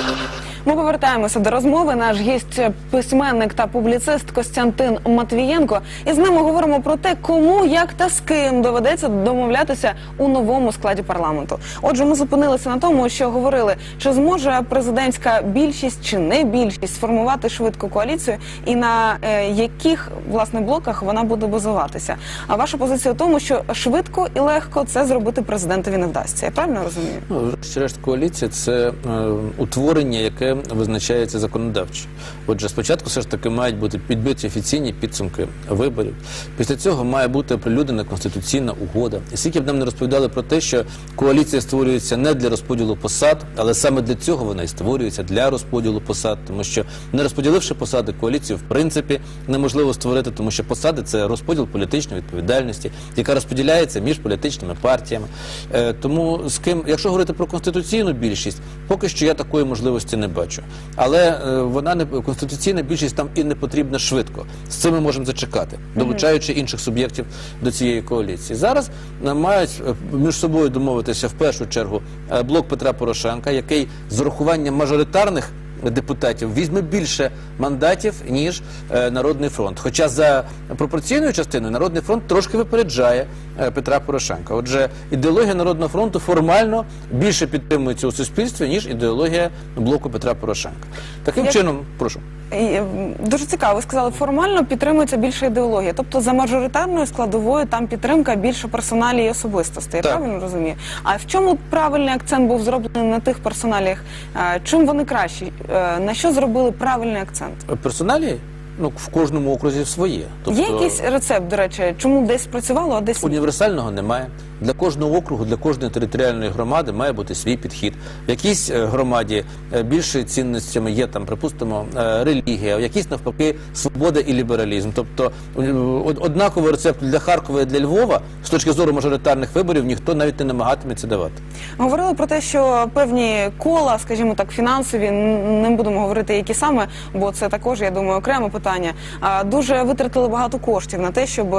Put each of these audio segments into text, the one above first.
Thank you. Ми повертаємося до розмови. Наш гість письменник та публіцист Костянтин Матвієнко. І з нами говоримо про те, кому, як та з ким доведеться домовлятися у новому складі парламенту. Отже, ми зупинилися на тому, що говорили, чи зможе президентська більшість чи не більшість сформувати швидку коаліцію, і на е, яких власне блоках вона буде базуватися. А ваша позиція в тому, що швидко і легко це зробити президентові не вдасться. Я правильно розумію? Ну, врешті-решт, коаліція це е, утворення, яке визначається законодавчо. Отже, спочатку все ж таки мають бути підбиті офіційні підсумки виборів. Після цього має бути оприлюднена конституційна угода. І скільки б нам не розповідали про те, що коаліція створюється не для розподілу посад, але саме для цього вона і створюється для розподілу посад, тому що не розподіливши посади, коаліцію в принципі неможливо створити, тому що посади це розподіл політичної відповідальності, яка розподіляється між політичними партіями. Е, тому з ким, якщо говорити про конституційну більшість, поки що я такої можливості не бачу. Але е, вона не конституційна більшість там і не потрібна швидко. З цим ми можемо зачекати, долучаючи інших суб'єктів до цієї коаліції. Зараз е, мають е, між собою домовитися в першу чергу е, блок Петра Порошенка, який з урахуванням мажоритарних депутатів візьме більше мандатів ніж е, Народний фронт. Хоча за пропорційною частиною Народний фронт трошки випереджає е, Петра Порошенка. Отже, ідеологія Народного фронту формально більше підтримується у суспільстві ніж ідеологія блоку Петра Порошенка. Таким Як- чином, прошу. І, Дуже цікаво. Ви сказали, формально підтримується більше ідеологія. Тобто за мажоритарною складовою там підтримка більше персоналій і особистостей. Я Так. правильно розумію? А в чому правильний акцент був зроблений на тих персоналіях? Е, Чим вони кращі? Е, На що зробили правильний акцент? Персоналі ну, в кожному окрузі своє. Тобто Є якийсь рецепт, до речі, чому десь працювало, а десь? Універсального немає. Для кожного округу, для кожної територіальної громади має бути свій підхід. В якійсь е, громаді е, більше цінностями є там, припустимо, е, релігія, в якійсь навпаки свобода і лібералізм. Тобто однаковий рецепт для Харкова і для Львова з точки зору мажоритарних виборів ніхто навіть не намагатиметься давати. Говорили про те, що певні кола, скажімо так, фінансові, не будемо говорити, які саме, бо це також, я думаю, окреме питання. Дуже витратили багато коштів на те, щоб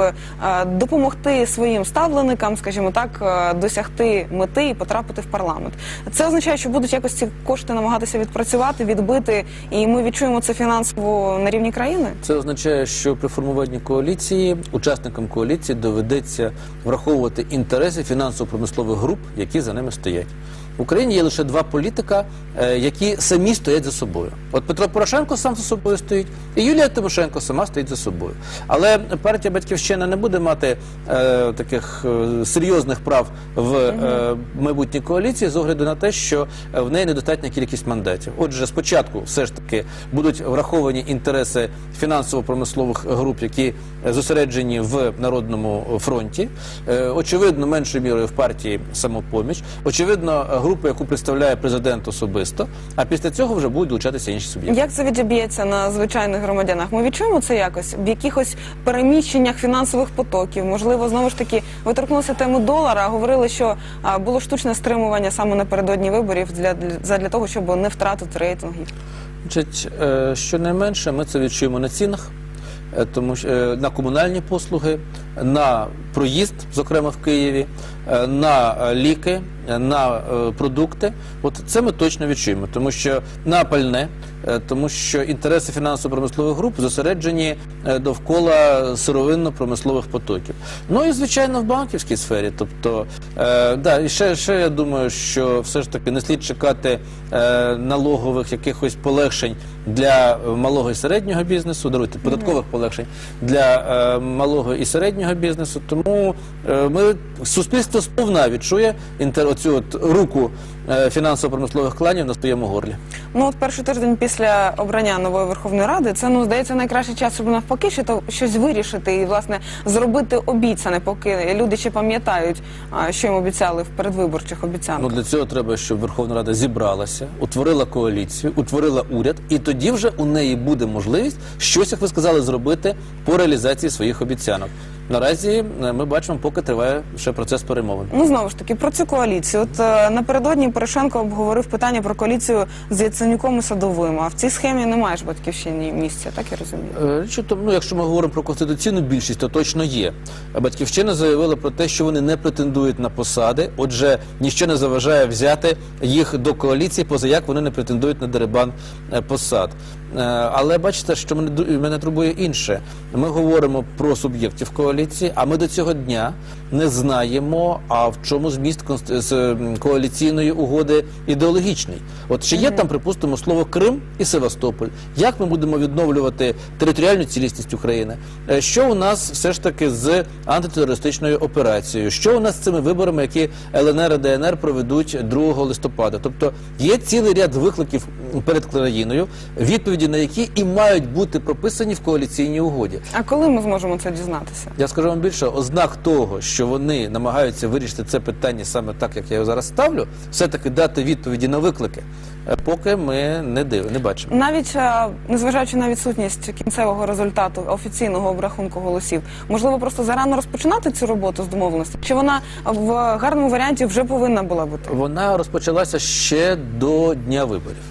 допомогти своїм ставленикам, скажімо так, е, досягти мети і потрапити в парламент. Це означає, що будуть якось ці кошти намагатися відпрацювати, відбити, і ми відчуємо це фінансово на рівні країни. Це означає, що при формуванні коаліції учасникам коаліції доведеться враховувати інтереси фінансово-промислових груп, які за ними стоять. В Україні є лише два політика, е, які самі стоять за собою. От Петро Порошенко сам за собою стоїть, і Юлія Тимошенко сама стоїть за собою. Але партія Батьківщина не буде мати е, таких е, серйозних прав в е, майбутній коаліції з огляду на те, що е, в неї недостатня кількість мандатів. Отже, спочатку все ж таки будуть враховані інтереси фінансово-промислових груп, які зосереджені в народному фронті. Е, Очевидно, меншою мірою в партії самопоміч. Очевидно, групу, яку представляє президент особисто. А після цього вже будуть долучатися інші суб'єкти. Як це відіб'ється на звичайних громадянах? Ми відчуємо це якось в якихось переміщеннях фінансових потоків. Можливо, знову ж таки, ви торкнулися теми долара. Говорили, що а, було штучне стримування саме напередодні виборів для, для задля того, щоб не втратити рейтингів. Значить, е, щонайменше ми це відчуємо на цінах, е, тому що е, на комунальні послуги, на проїзд, зокрема в Києві, на е, ліки, е, на е, продукти. От це ми точно відчуємо, тому що на пальне, е, тому що інтереси фінансово-промислових груп зосереджені е, довкола сировинно-промислових потоків. Ну і звичайно в банківській сфері. Тобто, е, да, і ще, ще я думаю, що все ж таки не слід чекати е, налогових якихось полегшень для е, малого і середнього бізнесу, даруйте податкових полегшень для е, малого і середнього бізнесу. Тому е, ми суспільство сповна відчує інтер, оцю от руку фінансово-промислових кланів на своєму горлі. Ну от перший тиждень після обрання нової Верховної Ради це ну здається найкращий час, щоб навпаки що то щось вирішити і власне зробити обіцяне, поки люди ще пам'ятають, що їм обіцяли в передвиборчих обіцянках. Ну для цього треба, щоб Верховна Рада зібралася, утворила коаліцію, утворила уряд, і тоді вже у неї буде можливість щось, як ви сказали, зробити по реалізації своїх обіцянок. Наразі е, ми бачимо, поки триває ще процес перемовин. Ну знову ж таки про цю коаліцію. От е, напередодні сьогодні Порошенко обговорив питання про коаліцію з Яценюком і Садовим. А в цій схемі немає ж батьківщині місця, так я розумію. Е, Річ ну, якщо ми говоримо про конституційну більшість, то точно є. Батьківщина заявила про те, що вони не претендують на посади. Отже, ніщо не заважає взяти їх до коаліції, поза як вони не претендують на дерибан е, посад. Е, Але бачите, що мене мене турбує інше. Ми говоримо про суб'єктів коаліції, а ми до цього дня не знаємо, а в чому зміст з, коаліційної угоди ідеологічний. От чи є там, припустимо, слово Крим і Севастополь? Як ми будемо відновлювати територіальну цілісність України? Е, Що у нас все ж таки з антитерористичною операцією? Що у нас з цими виборами, які ЛНР і ДНР проведуть 2 листопада? Тобто є цілий ряд викликів перед країною, відповіді на які і мають бути прописані в коаліційній угоді. А коли ми зможемо це дізнатися? Я скажу вам більше, ознак того, що вони намагаються вирішити це питання саме так, як я його зараз ставлю, все-таки дати відповіді на виклики, е, поки ми не див, не бачимо. Навіть е, незважаючи на відсутність кінцевого результату офіційного обрахунку голосів, можливо, просто зарано розпочинати цю роботу з домовленості? Чи вона в гарному варіанті вже повинна була бути? Вона розпочалася ще до дня виборів.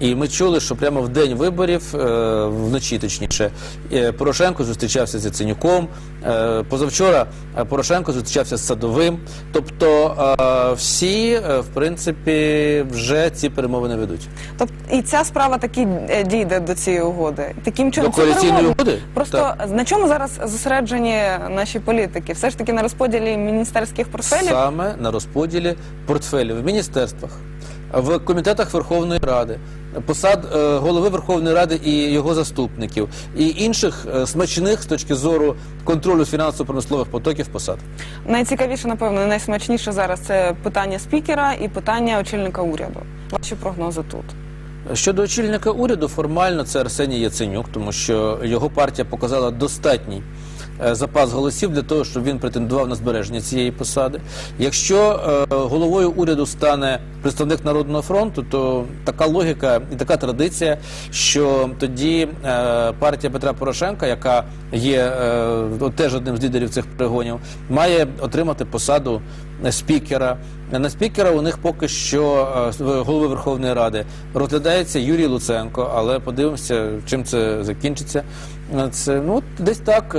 І ми чули, що прямо в день виборів, е, вночі точніше, е, Порошенко зустрічався з Яценюком. е, Позавчора Порошенко зустрічався з Садовим. Тобто всі, в принципі, вже ці перемовини ведуть. Тобто і ця справа таки дійде до цієї угоди. Таким чином До коаліційної угоди? Просто Так. на чому зараз зосереджені наші політики? Все ж таки на розподілі міністерських портфелів. Саме на розподілі портфелів в міністерствах, в комітетах Верховної Ради, посад е, голови Верховної Ради і його заступників, і інших е, смачних з точки зору контролю фінансово-промислових потоків посад. Найцікавіше, напевно, і найсмачніше зараз це питання спікера і питання очільника уряду. Ваші прогнози тут. Щодо очільника уряду, формально це Арсеній Яценюк, тому що його партія показала достатній запас голосів для того, щоб він претендував на збереження цієї посади. Якщо е, головою уряду стане представник Народного фронту, то така логіка і така традиція, що тоді е, партія Петра Порошенка, яка є е, теж одним з лідерів цих перегонів, має отримати посаду е, спікера. На спікера у них поки що е, голови Верховної Ради розглядається Юрій Луценко, але подивимося, чим це закінчиться. Е, Це ну десь так. е,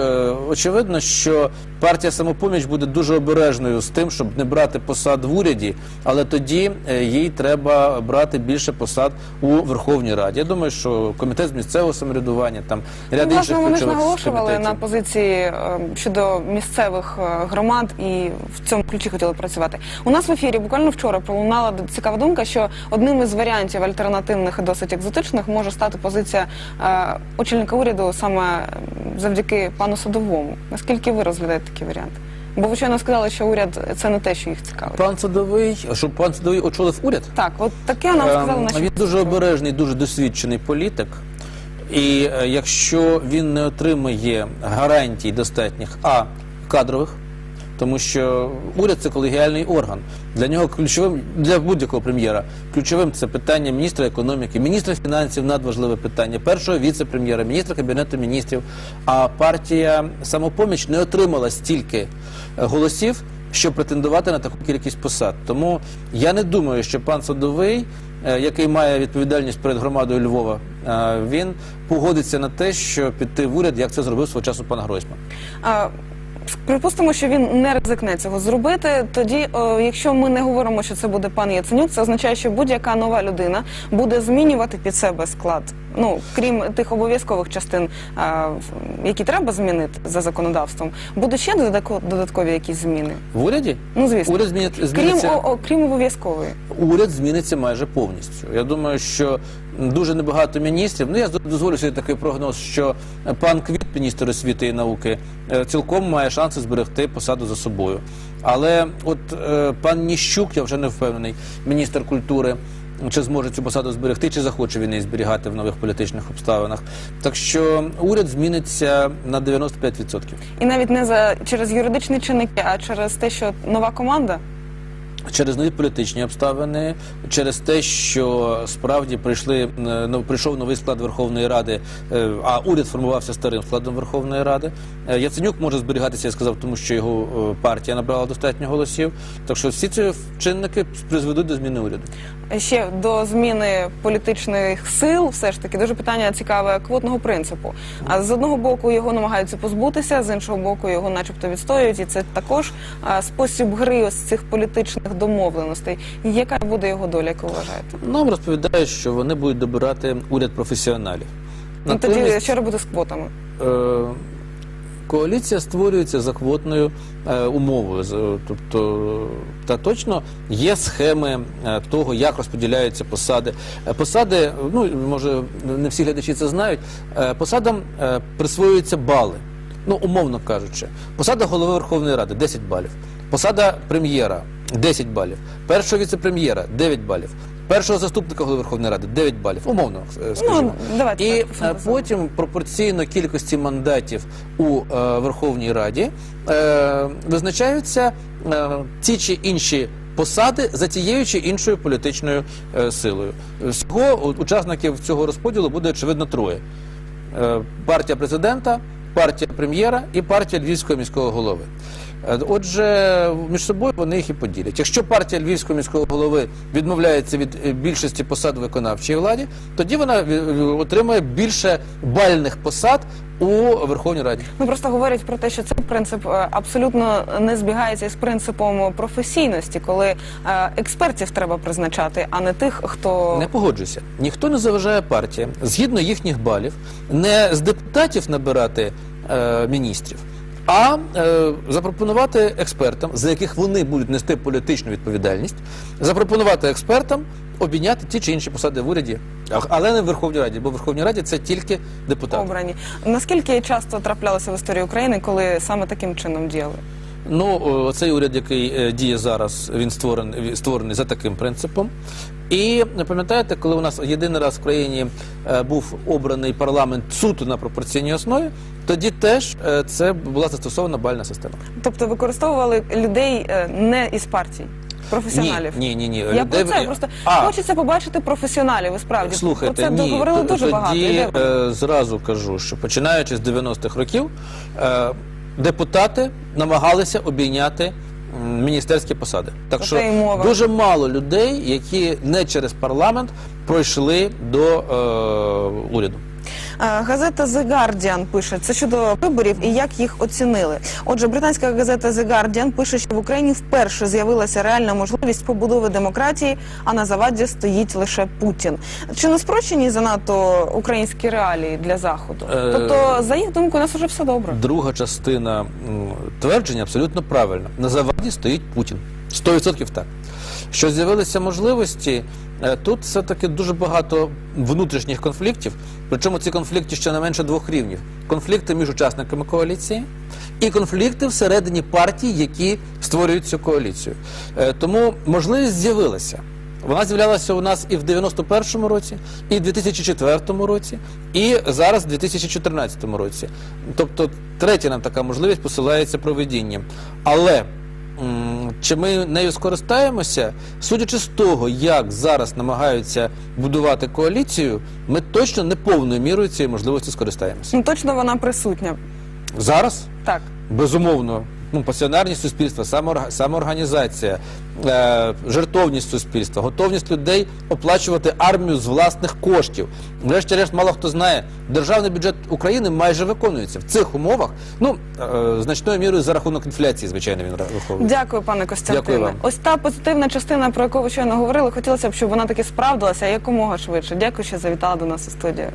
Очевидно, що партія самопоміч буде дуже обережною з тим, щоб не брати посад в уряді, але тоді е, їй треба брати більше посад у Верховній Раді. Я думаю, що комітет з місцевого самоврядування, там ряд Ну, інших вони ж наголошували на позиції е, щодо місцевих е, громад і в цьому ключі хотіли працювати. У нас в ефірі буквально вчора пролунала цікава думка, що одним із варіантів альтернативних і досить екзотичних може стати позиція очільника уряду саме завдяки пану Садовому. Наскільки ви розглядаєте такі варіант? Бо ви щойно сказали, що уряд це не те, що їх цікавить. Пан Садовий, щоб пан Садовий очолив уряд. Так, от таке нам сказали Ем, наші Він дуже обережний, дуже досвідчений політик. І е, якщо він не отримає гарантій достатніх а кадрових, тому що уряд це колегіальний орган. Для нього ключовим для будь-якого прем'єра ключовим це питання міністра економіки, міністра фінансів надважливе питання, першого віце-прем'єра, міністра кабінету міністрів. А партія самопоміч не отримала стільки голосів, щоб претендувати на таку кількість посад. Тому я не думаю, що пан Садовий, е, який має відповідальність перед громадою Львова, е, він погодиться на те, що піти в уряд, як це зробив свого часу пан Гройсман. Припустимо, що він не ризикне цього зробити. Тоді, о, якщо ми не говоримо, що це буде пан Яценюк, це означає, що будь-яка нова людина буде змінювати під себе склад. Ну крім тих обов'язкових частин, а, які треба змінити за законодавством, будуть ще додаткові якісь зміни. В уряді Ну звісно, уряд змінить, крім о, о, крім обов'язкової. уряд зміниться майже повністю. Я думаю, що дуже небагато міністрів. Ну я дозволю собі такий прогноз, що пан Квіт, міністр освіти і науки, е, цілком має шанси зберегти посаду за собою. Але от е, пан Ніщук, я вже не впевнений, міністр культури. Чи зможе цю посаду зберегти, чи захоче він її зберігати в нових політичних обставинах? Так що уряд зміниться на 95%. І навіть не за через юридичні чинники, а через те, що нова команда. Через нові політичні обставини, через те, що справді прийшли е, прийшов новий склад Верховної Ради, е, а уряд формувався старим складом Верховної Ради. Е, Яценюк може зберігатися, я сказав, тому що його партія набрала достатньо голосів. Так що всі ці чинники призведуть до зміни уряду. Ще до зміни політичних сил, все ж таки дуже питання цікаве квотного принципу. А з одного боку його намагаються позбутися, з іншого боку, його, начебто, відстоюють, і це також спосіб гри ось цих політичних домовленостей. Яка буде його доля, як ви вважаєте? Нам розповідають, що вони будуть добирати уряд професіоналів. Ну тоді що робити з квотами? Е, Коаліція створюється за квотною е, умовою. Тобто, та точно є схеми е, того, як розподіляються посади. Е, Посади, ну може не всі глядачі це знають. е, Посадам е, присвоюються бали. Ну, умовно кажучи, посада голови Верховної Ради 10 балів, посада прем'єра 10 балів, першого віце-прем'єра 9 балів, першого заступника голови Верховної Ради 9 балів, умовно е, скажімо. давайте І так, е, потім пропорційно кількості мандатів у е, Верховній Раді е, визначаються е, ті чи інші посади за тією чи іншою політичною е, силою. Всього учасників цього розподілу буде очевидно троє: Е, партія президента, партія прем'єра і партія львівського міського голови. Е, Отже, між собою вони їх і поділять. Якщо партія львівського міського голови відмовляється від е, більшості посад у виконавчій владі, тоді вона е, отримує більше бальних посад у Верховній Раді. Ну просто говорять про те, що цей принцип абсолютно не збігається із принципом професійності, коли експертів треба призначати, а не тих, хто Не погоджуйся. Ніхто не заважає партіям згідно їхніх балів не з депутатів набирати е, міністрів, а е, запропонувати експертам, за яких вони будуть нести політичну відповідальність, запропонувати експертам обійняти ті чи інші посади в уряді, А- але не в Верховній Раді, бо в Верховній Раді це тільки депутати. обрані. Наскільки часто траплялося в історії України, коли саме таким чином діяли? Ну, о, цей уряд, який е, діє зараз, він створений, створений за таким принципом. І пам'ятаєте, коли у нас єдиний раз в країні е, був обраний парламент суто на пропорційній основі, тоді теж е, це була застосована бальна система. Тобто використовували людей е, не із партій, професіоналів. Ні, ні, ні. Я про це просто А, хочеться побачити професіоналів. І справді Слухайте, про це ні, говорили т- дуже тоді, багато. Іде- е, зразу кажу, що починаючи з 90-х років, е, депутати намагалися обійняти м, міністерські посади. Так що мова. дуже мало людей, які не через парламент пройшли до е, уряду. Е, Газета The Guardian пише це щодо виборів і як їх оцінили. Отже, британська газета The Guardian пише, що в Україні вперше з'явилася реальна можливість побудови демократії, а на заваді стоїть лише Путін. Чи не спрощені занадто українські реалії для заходу? Е, Тобто, за їх думкою, у нас уже все добре. Друга частина твердження абсолютно правильна. На заваді стоїть Путін. 100% так. Що з'явилися можливості, е, тут все-таки дуже багато внутрішніх конфліктів. Причому ці конфлікти ще не менше двох рівнів: конфлікти між учасниками коаліції і конфлікти всередині партій, які створюють цю коаліцію. Е, Тому можливість з'явилася. Вона з'являлася у нас і в 91-му році, і в 2004 році, і зараз в 2014 році. Тобто, третя нам така можливість посилається проведінням. Але чи ми нею скористаємося, судячи з того, як зараз намагаються будувати коаліцію, ми точно не повною мірою цієї можливості скористаємося. Ну точно вона присутня. Зараз Так. Безумовно, ну, пасіонарність суспільства, самоорга- самоорганізація, е, жертовність суспільства, готовність людей оплачувати армію з власних коштів. Врешті-решт, мало хто знає, державний бюджет України майже виконується в цих умовах. Ну, е, значною мірою за рахунок інфляції, звичайно, він ра- виховується. Дякую, пане Костянтине. Дякую вам. Ось та позитивна частина, про яку ви щойно говорили, хотілося б, щоб вона таки справдилася якомога швидше. Дякую, що завітала до нас у студію.